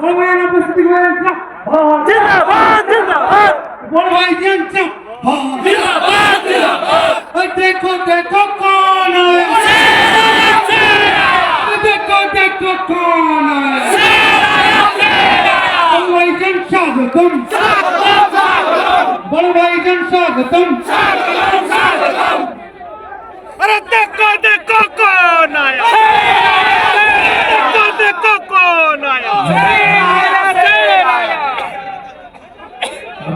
ভগবান উপস্থিতি দেখো দেখো কোন দেখো দেখো কোন স্বাগতম। বড় ভাইজন স্বাগতম।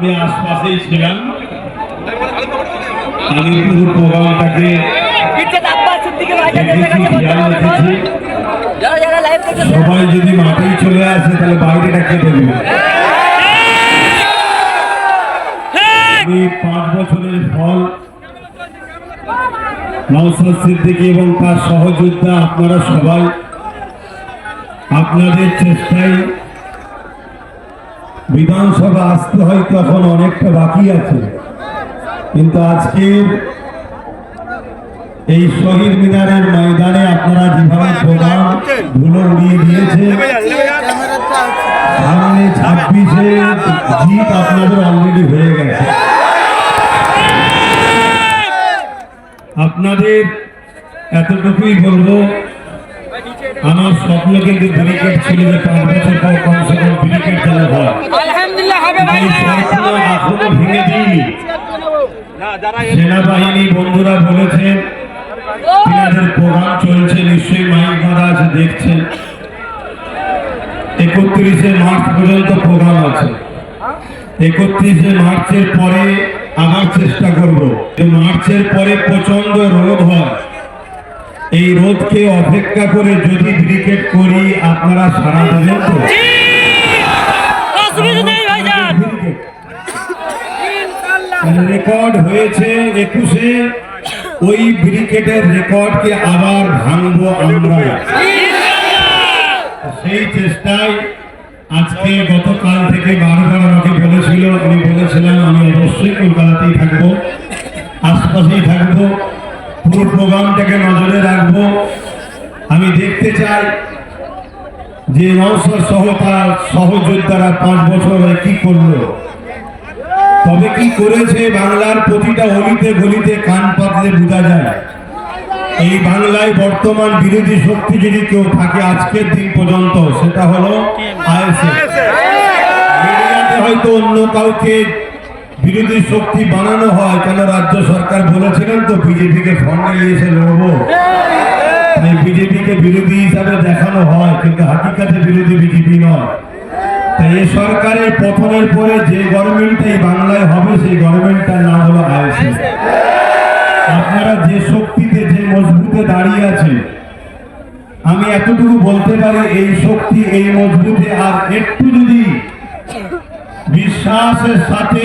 আপনি আশপাশেই ছিলেন আমি পুরো প্রোগ্রামটাকে সবাই যদি মাঠেই চলে আসে তাহলে বাইরেটা কেটে দেবে। আমি পাঁচ বছরের ফল নওসাদ সিদ্দিকী এবং তার সহযোদ্ধা আপনারা সবাই। আপনাদের চেষ্টায় বিধানসভা আসতে হয়তো এখন অনেকটা বাকি আছে। কিন্তু আজকের এই শহীদ মিনারের ময়দানে আপনারা যেভাবে প্রোগ্রাম ধুলো উড়িয়ে দিয়েছে, সামনে ছাব্বিশে জিত আপনাদের অলরেডি হয়ে গেছে। আপনাদের এতটুকুই বলব আমার স্বপ্ন কিন্তু ব্রিকেট ছিল যে পাঁচ বছর পর কমসে কম ব্রিকেট চালু হয়। আলহামদুলিল্লাহ এখনও ভেঙে দিইনি। সেনাবাহিনী বন্ধুরা বলেছেন তিনাদের প্রোগ্রাম চলছে নিশ্চয়ই মাইক বাঁধা আছে দেখছেন। একত্রিশে মার্চ পর্যন্ত প্রোগ্রাম আছে। একত্রিশে মার্চের পরে আবার চেষ্টা করব। যে মার্চের পরে প্রচণ্ড রোদ হয়। এই রোদকে অপেক্ষা করে যদি ক্রিকেট করি আপনারা সারা দেবেন তো? রেকর্ড হয়েছে একুশে ওই ব্রিকেটের রেকর্ডকে আবার ভাঙবো আমরা। সেই চেষ্টায় আজকে গতকাল থেকে বারবার আমাকে বলেছিল আমি বলেছিলাম আমি অবশ্যই কলকাতাতেই থাকব আশপাশেই থাকব। পুরো প্রোগ্রামটাকে নজরে রাখব আমি দেখতে চাই যে নৌসর সহ তার সহযোদ্ধারা পাঁচ বছর হয়ে কি করল তবে কি করেছে বাংলার প্রতিটা অলিতে গলিতে কান পাতলে বোঝা যায় এই বাংলায় বর্তমান বিরোধী শক্তি যদি কেউ থাকে আজকের দিন পর্যন্ত সেটা হলো আইএসএফ মিডিয়াতে হয়তো অন্য কাউকে বিরোধী শক্তি বানানো হয়, কেন রাজ্য সরকার বলেছিলেন তো বিজেপিকে ফন্ডে এসে লড়বো? তাই বিজেপিকে বিরোধী হিসাবে দেখানো হয়, কিন্তু হাকিকাতে বিরোধী বিজেপি নয়। তাই এই সরকারের পতনের পরে যে গভর্নমেন্টটা এই বাংলায় হবে, সেই গভর্নমেন্টটার নাম হলো আইএসএফ আপনারা যে শক্তিতে, যে মজবুতে দাঁড়িয়ে আছে আমি এতটুকু বলতে পারি, এই শক্তি, এই মজবুতে আর একটু যদি বিশ্বাসের সাথে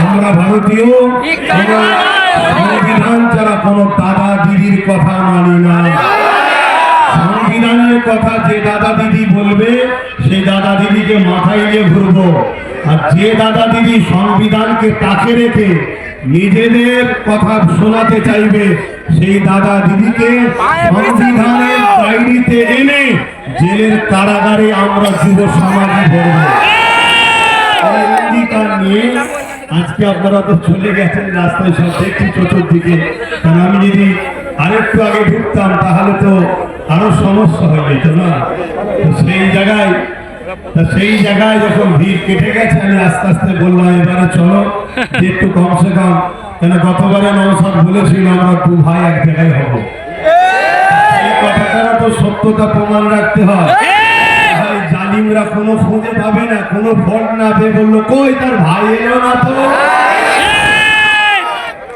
আমরা ভারতীয় সংবিধান ছাড়া কোনো দাদা দিদির কথা মানি না। সংবিধানের কথা যে দাদা দিদি বলবে সেই দাদা দিদিকে মাথায় নিয়ে ঘুরবো। আর যে দাদা দিদি সংবিধানকে তাকে রেখে নিজেদের কথা শোনাতে চাইবে সেই দাদা দিদিকে সংবিধানের ডায়েরিতে এনে জেলের কারাগারে আমরা যুব সমাজে ধরবো অঙ্গীকার নিয়ে আজকে আপনারা তো চলে গেছেন, রাস্তায় সব দেখছি চতুর্দিকে। কারণ আমি যদি আরেকটু আগে ঢুকতাম, তাহলে তো আরও সমস্যা হয়ে যেত না? সেই জায়গায় সেই জায়গায় যখন ভিড় কেটে গেছে, আমি আস্তে আস্তে বললাম, এবারে চলো, যে একটু কমসে কম। কেন গতবারে নবসাদ বলেছিল, আমরা দু ভাই এক জায়গায় হব। এই কথাটারও তো সত্যতা প্রমাণ রাখতে হয়। আলিমরা কোনো খুঁজে পাবে না, কোনো ফল না পেয়ে বলল, কই তার ভাই এলো না তো?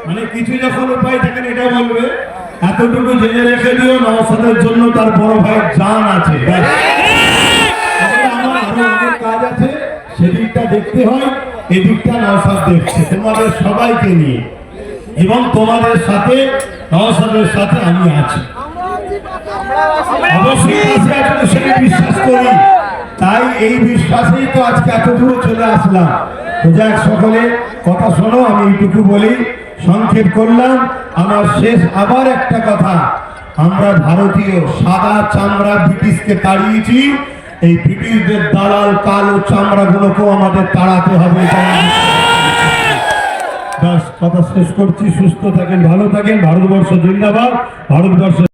মানে কিছু যখন উপায় থাকেন এটা বলবে, এতটুকু জেনে রেখে দিও নওসাদের জন্য তার বড় ভাইয়ের জান আছে। কাজ আছে, সেদিকটা দেখতে হয়, এদিকটা নওসাদ দেখছে। তোমাদের সবাইকে নিয়ে, এবং তোমাদের সাথে নওসাদের সাথে আমি আছি। অবশ্যই আছে, সেটা বিশ্বাস করি। তাই এই বিশ্বাসেই তো আজকে এত দূরে চলে আসলাম। যাক সকলে, কথা শোনো, আমি এইটুকু বলি। সংক্ষেপ করলাম, আমার শেষ আবার একটা কথা। আমরা ভারতীয় সাদা চামড়া ব্রিটিশকে তাড়িয়েছি। এই ব্রিটিশদের দালাল কালো চামড়াগুলোকেও আমাদের তাড়াতে হবে। কথা শেষ করছি। সুস্থ থাকেন, ভালো থাকেন। ভারতবর্ষ জিন্দাবাদ। ভারতবর্ষ